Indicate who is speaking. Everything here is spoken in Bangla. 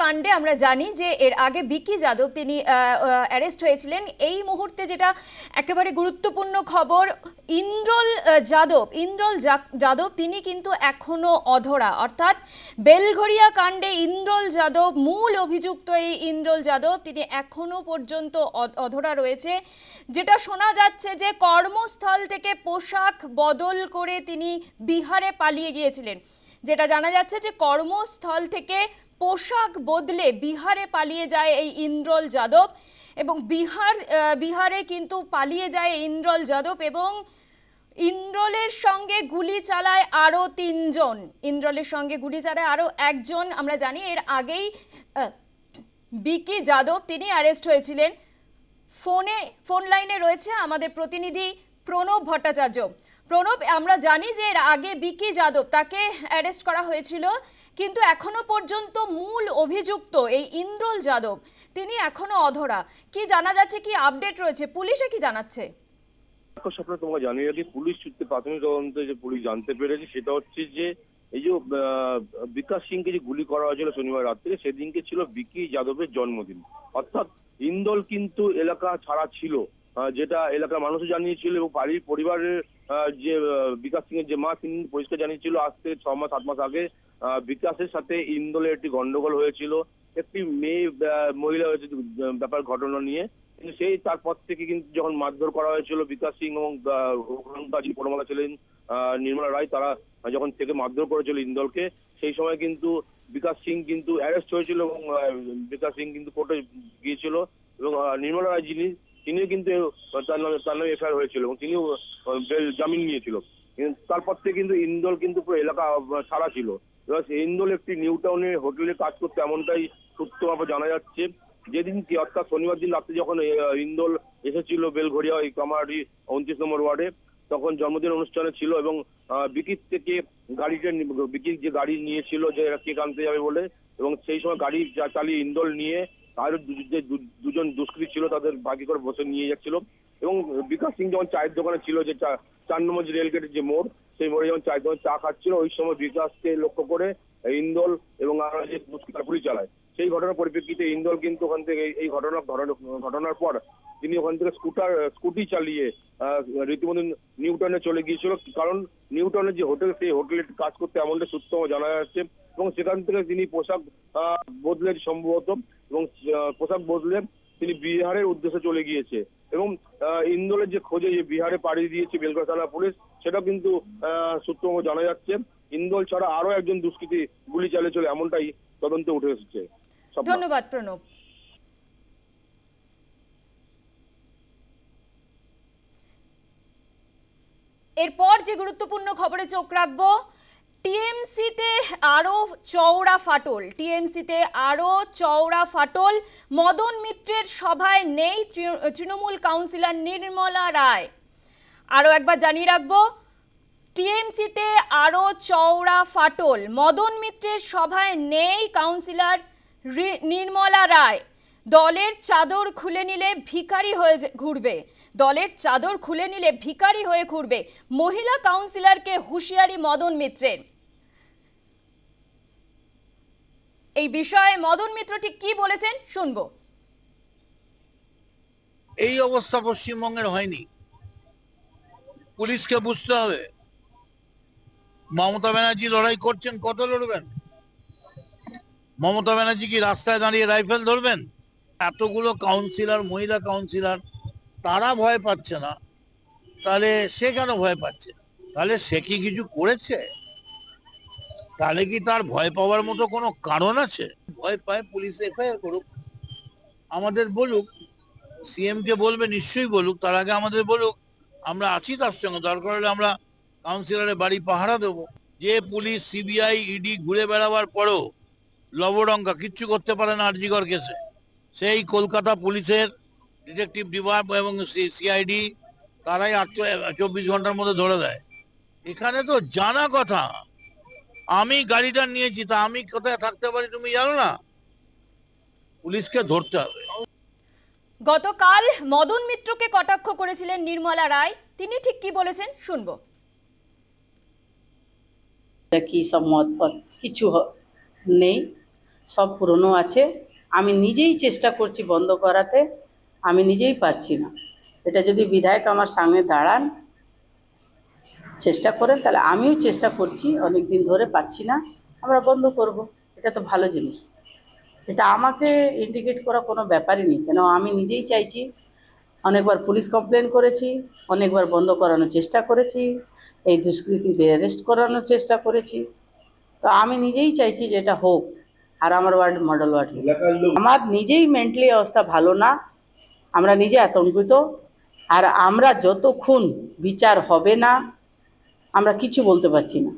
Speaker 1: কাণ্ডে আমরা জানি যে এর আগে বিকি যাদব তিনি অ্যারেস্ট হয়েছিলেন। এই মুহূর্তে যেটা একেবারে গুরুত্বপূর্ণ খবর, ইন্দ্রল যাদব ইন্দ্রল যাদব তিনি কিন্তু এখনও অধরা। অর্থাৎ বেলঘরিয়া কাণ্ডে ইন্দ্রল যাদব, মূল অভিযুক্ত এই ইন্দ্রল যাদব, তিনি এখনও পর্যন্ত অধরা রয়েছে। যেটা শোনা যাচ্ছে যে কর্মস্থল থেকে পোশাক বদল করে তিনি বিহারে পালিয়ে গিয়েছিলেন। যেটা জানা যাচ্ছে যে কর্মস্থল থেকে পোশাক বদলে বিহারে পালিয়ে যায় এই ইন্দ্রল যাদব এবং বিহার বিহারে কিন্তু পালিয়ে যায় ইন্দ্রল যাদব এবং ইন্দ্রলের সঙ্গে গুলি চালায় আরও তিনজন। ইন্দ্রলের সঙ্গে গুলি চালায় আরও একজন, আমরা জানি এর আগেই বিকি যাদব তিনি অ্যারেস্ট হয়েছিলেন। ফোনে, ফোন লাইনে রয়েছে আমাদের প্রতিনিধি প্রণব ভট্টাচার্য। প্রণব, আমরা জানি যে এর আগে বিকি যাদব তাকে অ্যারেস্ট করা হয়েছিল, কিন্তু এখনও পর্যন্ত মূল অভিযুক্ত এই ইন্দ্রল যাদব, তিনি এখনও অধরা। কি জানা যাচ্ছে, কি আপডেট রয়েছে? পুলিশে কি জানাচ্ছে?
Speaker 2: স্বপ্ন তোমাকে জানিয়ে রাখি, পুলিশ সূত্রে প্রাথমিক তদন্তে যে পুলিশ জানতে পেরেছে, সেটা হচ্ছে যে এই যে বিকাশ সিংকে যে গুলি করা হয়েছিল শনিবার রাত্রে সেদিনকে ছিল বিকি যাদবের জন্মদিন। অর্থাৎ ইন্দল কিন্তু এলাকা ছাড়া ছিল। যেটা এলাকার মানুষও জানিয়েছিল এবং বাড়ির পরিবারের যে বিকাশ সিং এর যে মা, তিনি পরিষ্কার জানিয়েছিল, আজ থেকে ছ মাস সাত মাস আগে বিকাশের সাথে ইন্দলের একটি গন্ডগোল হয়েছিল। একটি মেয়ে মহিলা হয়েছে ব্যাপার ঘটনা নিয়ে। কিন্তু সেই, তারপর থেকে কিন্তু যখন মারধর করা হয়েছিল, বিকাশ সিং এবং যিনি পরমালা ছিলেন নির্মলা রায়, তারা যখন থেকে মারধর করেছিল ইন্দলকে, সেই সময় কিন্তু বিকাশ সিং কিন্তু অ্যারেস্ট হয়েছিল এবং বিকাশ সিং কিন্তু কোর্টে গিয়েছিল এবং নির্মলা রায় যিনি তিনিও কিন্তু তার নামে তার নামে এফআইআর হয়েছিল এবং তিনিও জামিন নিয়েছিল। তারপর থেকে কিন্তু ইন্দল কিন্তু পুরো এলাকা সারা ছিল। এবার ইন্দল একটি নিউ টাউনে হোটেলে কাজ করতে এমনটাই সূত্রভাবে জানা যাচ্ছে। যেদিন কি, অর্থাৎ শনিবার দিন রাত্রে যখন ইন্দোল এসেছিল বেলঘরিয়া ওই কামারি উনত্রিশ নম্বর ওয়ার্ডে, তখন জন্মদিন অনুষ্ঠানে ছিল এবং বিকির থেকে গাড়িটা বিকির যে গাড়ি নিয়েছিল যে এরা কেক আনতে যাবে বলে, এবং সেই সময় গাড়ি চালিয়ে ইন্দোল নিয়ে আরও যে দুজন দুষ্কৃতী ছিল তাদের বাকি করে বসে নিয়ে যাচ্ছিল। এবং বিকাশ সিং যখন চায়ের দোকানে ছিল যে চার নম্বর যে যে মোড়, সেই মোড়ে যখন চায়ের দোকানে চা খাচ্ছিল, ওই সময় বিকাশকে লক্ষ্য করে ইন্দোল এবং আরও যে গুলি চালায়। সেই ঘটনার পরিপ্রেক্ষিতে ইন্দোল কিন্তু ওখান থেকে এই- ঘটনা ঘটনা- ঘটনার পর তিনি ওখান থেকে স্কুটার, স্কুটি চালিয়ে রীতিমতো নিউটনে চলে গিয়েছিল। কারণ নিউটনের যে হোটেল, সেই হোটেলে কাজ করতে এমনটা সূত্র জানা যাচ্ছে এবং সেখান থেকে তিনি পোশাক বদলে সম্ভবত এবং পোশাক বদলে তিনি বিহারের উদ্দেশ্যে চলে গিয়েছে। এবং ইন্দোলের যে খোঁজে যে বিহারে পাড়ি দিয়েছে বেলগড় থানা পুলিশ সেটা কিন্তু সূত্র জানা যাচ্ছে। ইন্দোল ছাড়া আরও একজন দুষ্কৃতী গুলি চালিয়ে চলে এমনটাই তদন্তে উঠে এসেছে।
Speaker 1: ধন্যবাদ, প্রণব। এরপর যে গুরুত্বপূর্ণ খবরে চোখ রাখব টিএমসিতে আরও চওড়া ফাটল, টিএমসিতে আরও চওড়া ফাটল। মদন মিত্রের সভায় নেই তৃণ- তৃণমূল কাউন্সিলর নির্মলা রায়। আরও একবার জানিয়ে রাখব, টিএমসিতে আরও চওড়া ফাটল, মদন মিত্রের সভায় নেই কাউন্সিলর নির্মলা রায়। দলের চাদর খুলে নিলে ভিখারি হয়ে ঘুরবে। দলের চাদর খুলে নিলে ভিখারি হয়ে ঘুরবে। মহিলা কাউন্সিলরকে হুঁশিয়ারি মদন মিত্রের। এই বিষয়ে মদন মিত্র ঠিক কি বলেছেন শুনব।
Speaker 3: এই অবস্থা পশ্চিমবঙ্গের হয়নি। পুলিশকে বুঝতে হবে। মমতা ব্যানার্জি লড়াই করছেন, কত লড়বেন? মমতা ব্যানার্জি কি রাস্তায় দাঁড়িয়ে রাইফেল ধরবেন? এতগুলো কাউন্সিলর, মহিলা কাউন্সিলর, তারা ভয় পাচ্ছে না। তাহলে সে কেন ভয় পাচ্ছে? তাহলে সে কি কিছু করেছে? তাহলে কি তার ভয় পাওয়ার মতো কোনো কারণ আছে? ভয় পায় পুলিশ এফআইআর করুক। আমাদের বলুক সিএম কে বলবে, নিশ্চয়ই বলুক, তার আগে আমাদের বলুক, আমরা আছি তার সঙ্গে, দরকার হলে আমরা কাউন্সিলরের বাড়ি পাহারা দেব। যে পুলিশ সিবিআই ইডি ঘুরে বেড়াবার পরেও লবডঙ্কা কিচ্ছু করতে পারে না আরজিগর কেসে। সেই কলকাতা পুলিশের ডিটেকটিভ ডিপার্ট এবং সিআইডি তারাই আট চব্বিশ ঘণ্টার মধ্যে ধরে দেয়। এখানে তো জানা কথা। আমি গাড়িটা নিয়েছি তা আমি কোথায় থাকতে পারি তুমি জানো না? পুলিশকে ধরতে হবে।
Speaker 1: গতকাল মদন মিত্রকে কটাক্ষ করেছিলেন নির্মলা রায়। তিনি ঠিক কি বলেছেন শুনব।
Speaker 4: কি সব মত ফত কিছু হ- নেই সব পুরনো আছে। আমি নিজেই চেষ্টা করছি বন্ধ করাতে আমি নিজেই পারছি না। এটা যদি বিধায়ক আমার সামনে দাঁড়ান চেষ্টা করেন তাহলে আমিও চেষ্টা করছি অনেক দিন ধরে পাচ্ছি না আমরা বন্ধ করব। এটা তো ভালো জিনিস। এটা আমাকে ইন্ডিকেট করা কোনো ব্যাপারই নেই কেন আমি নিজেই চাইছি অনেকবার পুলিশ কমপ্লেন করেছি অনেকবার বন্ধ করানোর চেষ্টা করেছি এই দুষ্কৃতীদের অ্যারেস্ট করানোর চেষ্টা করেছি। তো আমি নিজেই চাইছি যে এটা হোক আর আমার ওয়ার্ড মডেল ওয়ার্ড। আমার নিজেই মেন্টালি অবস্থা ভালো না আমরা নিজে আতঙ্কিত আর আমরা যতক্ষণ বিচার হবে না আমরা কিছু বলতে পারছি না।